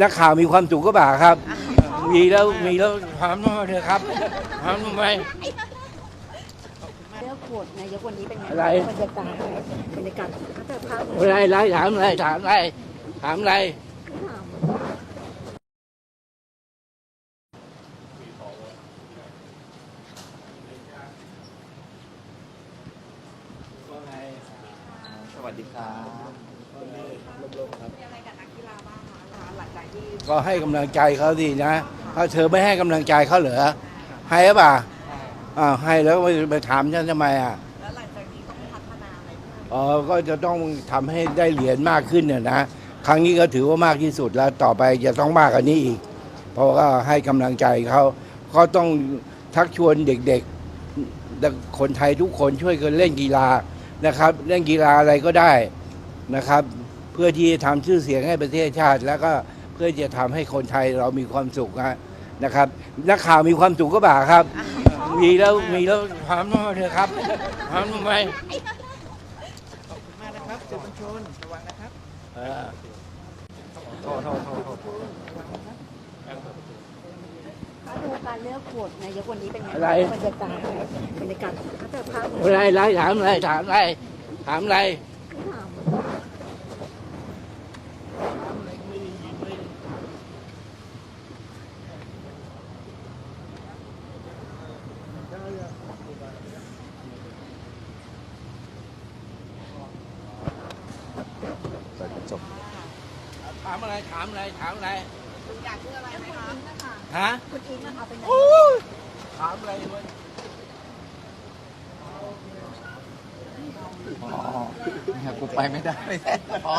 นักข่าวมีความสุขก็บ่าครับ มีแล้วมีแล้วถามมาเถอะครับถามทำไมเลือกโหวตนายกวันนี้เป็นไงอะไร บรรยากาศบรรยากาศถ้าแต่ภาพอะไรอะไรถามอะไรถามอะไรถามอะไรสวัสดีครับ มีอะไรกับนักกีฬาบ้างคะ หลังจากที่ก็ให้กำลังใจเขาสินะถ้าเธอไม่ให้กำลังใจเขาเหรอให้หรือเปล่าอ้าวให้แล้วไปไปถามฉันทำไมอะแล้วหลังจากนี้ต้องพัฒนาอะไรเพิ่มอ๋อก็จะต้องทำให้ได้เหรียญมากขึ้นเนี่ยนะครั้งนี้ก็ถือว่ามากที่สุดแล้วต่อไปจะต้องมากกว่านี้อีก เพราะว่าให้กำลังใจเขาก็ต้องทักชวนเด็กๆคนไทยทุกคนช่วยกันเล่นกีฬานะครับ เล่นกีฬาอะไรก็ได้นะครับเพื่อที่จะทำชื่อเสียงให้ประเทศชาติ แล้วก็เพื่อจะทำให้คนไทยเรามีความสุขนะนะครับนักข่าวมีความสุขก็บ่าครับ มีแล้วมีแล้วถามมาเถอะครับถามทำไมมานะครับสื่อมวลชนระวังนะครับเออโทษโทษโทษโทษถ้าดูการเลือกโหวตนายกวันนี้เป็นไงอะไรบรรยากาศบรรยากาศถ้าแต่ภาพอะไรอะไรถามอะไรถามอะไรถามอะไร เปิดกระจก ถามอะไรถามอะไรถามอะไรอยากเลือกอะไรไหมคะฮะคุณอิงนะคะเป็นไงถามอะไรวะอ๋อเนี่ยกูไปไม่ได้ไม่ได้พอ